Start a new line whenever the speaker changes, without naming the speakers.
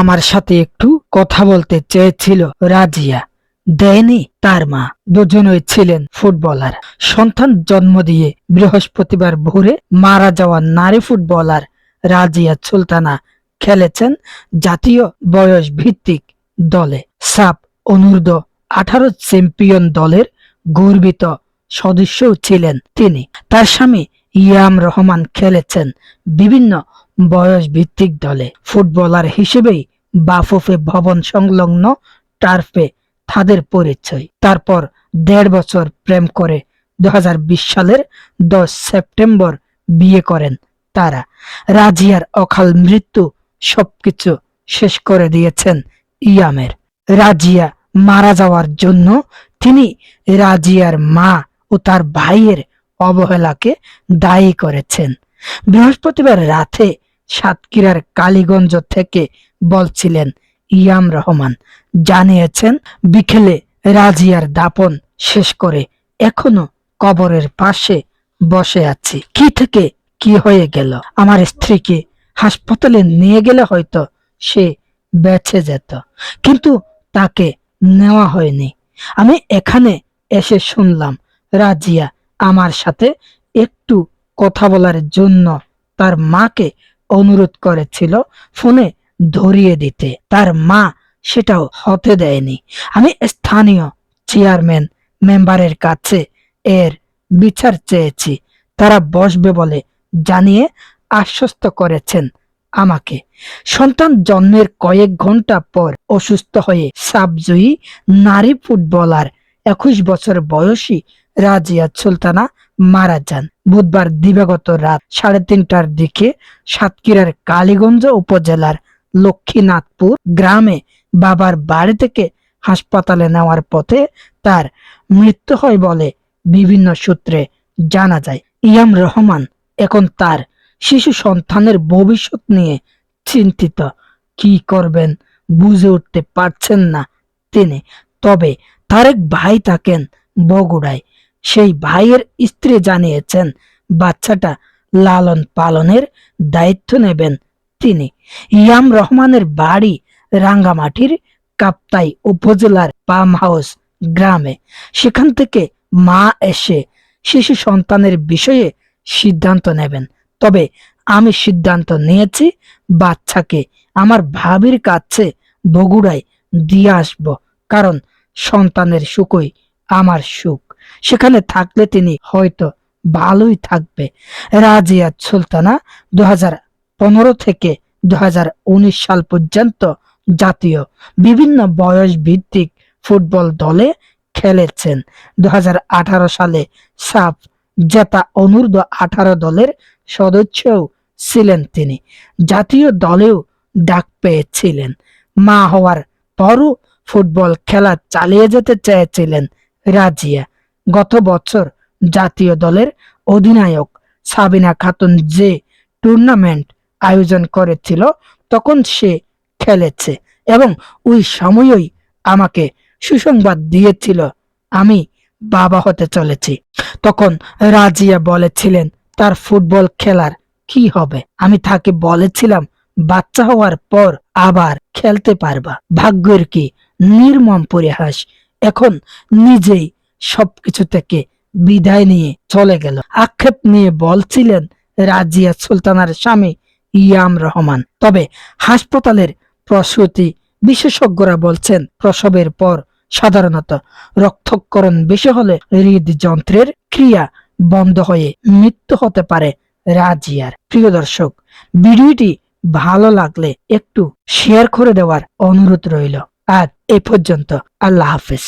আমার সাথে একটু কথা বলতে চেয়েছিল রাজিয়া। দেয়নি, তার মা। দুজনই ছিলেন ফুটবলার। সন্তান জন্ম দিয়ে বৃহস্পতিবার ভোরে মারা যাওয়া নারী ফুটবলার রাজিয়া সুলতানা খেলেছেন জাতীয় বয়স ভিত্তিক দলে। সাপ অনূর্ধ্ব আঠারো চ্যাম্পিয়ন দলের গর্বিত সদস্যও ছিলেন তিনি। তার স্বামী ইয়াম রহমান খেলেছেন বিভিন্ন বয়স ভিত্তিক দলে ফুটবলার হিসেবেই বাফুফে ভবন সংলগ্ন টার্ফে তাদের পরিচয়। তারপর দেড় বছর প্রেম করে দুহাজার বিশ সালের দশ সেপ্টেম্বর বিয়ে করেন তারা। রাজিয়ার অকাল মৃত্যু সবকিছু শেষ করে দিয়েছেন ইয়ামের। রাজিয়া মারা যাওয়ার জন্য তিনি রাজিয়ার মা ও তার ভাইয়ের অবহেলাকে দায়ী করেছেন। বৃহস্পতিবার রাতে সাতক্ষীরার কালীগঞ্জ থেকে বলছিলেন, ইয়াম রহমান, জানিয়েছেন বিকেলে রাজিয়ার দাপন শেষ করে এখনও কবরের পাশে বসে আছি। কি থেকে কি হয়ে গেল? আমার স্ত্রীকে হাসপাতালে নিয়ে গেলে হয়তো সে বেঁচে যেত, কিন্তু তাকে নেওয়া হয়নি। আমি এখানে এসে শুনলাম, রাজিয়া আমার সাথে একটু কথা বলার জন্য তার মাকে অনুরোধ করেছিল ফোনে ধরিয়ে দিতে। তার মা সেটাও হতে দেয়নি। আমি স্থানীয় চেয়ারম্যান মেম্বারের কাছে এর বিচার চেয়েছি। তারা বসবে বলে জানিয়ে আশ্বস্ত করেছেন আমাকে। সন্তান জন্মের কয়েক ঘণ্টা পর অসুস্থ হয়ে সাবজয়ী নারী ফুটবলার একুশ বছর বয়সী রাজিয়া সুলতানা মারা যান। বুধবার দিবাগত রাত সাড়ে তিনটার দিকে সাতক্ষীরার কালীগঞ্জ উপজেলার লক্ষ্মীনাথপুর গ্রামে বাবার বাড়ি থেকে হাসপাতালে নেওয়ার পথে তার মৃত্যু হয় বলে বিভিন্ন সূত্রে জানা যায়। ইয়াম রহমান এখন তার শিশু সন্তানের ভবিষ্যৎ নিয়ে চিন্তিত। কি করবেন বুঝে উঠতে পারছেন না তিনি। তবে তার এক ভাই থাকেন বগুড়ায়। সেই ভাইয়ের স্ত্রী জানিয়েছেন, বাচ্চাটা লালন পালনের দায়িত্ব নেবেন তিনি। ইয়াম রহমানের বাড়ি রাঙ্গামাটির কাপ্তাই উপজেলার পাম হাউস গ্রামে। সেখান থেকে মা এসে শিশু সন্তানের বিষয়ে সিদ্ধান্ত নেবেন। তবে আমি সিদ্ধান্ত নিয়েছি, বাচ্চাকে আমার ভাবির কাছে বগুড়ায় দিয়ে আসব, কারণ সন্তানের সুখই আমার সুখ। সেখানে থাকলে তিনি হয়তো ভালোই থাকবে। রাজিয়া সুলতানা দু পনেরো থেকে দুহাজার উনিশ সাল পর্যন্ত জাতীয় বিভিন্ন বয়স ভিত্তিক ফুটবল দলে খেলেছেন। দু হাজার আঠারো সালে সাফ জেতা অনূর্ধ্ব আঠারো দলের সদস্যও ছিলেন তিনি। জাতীয় দলেও ডাক পেয়েছিলেন। মা হওয়ার পরও ফুটবল খেলা চালিয়ে যেতে চেয়েছিলেন রাজিয়া। গত বছর জাতীয় দলের অধিনায়ক সাবিনা খাতুন যে টুর্নামেন্ট আয়োজন করেছিল, তখন সে খেলেছে এবং ওই সময়ই আমাকে সুসংবাদ দিয়েছিল, আমি বাবা হতে চলেছি। তখন রাজিয়া বলেছিলেন, তার ফুটবল খেলার কি হবে? আমি তাকে বলেছিলাম, বাচ্চা হওয়ার পর আবার খেলতে পারবা। ভাগ্যের কি নির্মম পরিহাস, এখন নিজেই সবকিছু থেকে বিদায় নিয়ে চলে গেল। আক্ষেপ নিয়ে বলছিলেন, রাজিয়া সুলতানার স্বামী ইয়াম রহমান। তবে হাসপাতালের প্রসূতি বিশেষজ্ঞরা বলছেন, প্রসবের পর সাধারণত রক্তকরণ বেশি হলে হৃদযন্ত্রের ক্রিয়া বন্ধ হয়ে মৃত্যু হতে পারে রাজিয়ার। প্রিয় দর্শক, ভিডিওটি ভালো লাগলে একটু শেয়ার করে দেওয়ার অনুরোধ রইল। আজ এ পর্যন্ত, আল্লাহ হাফিজ।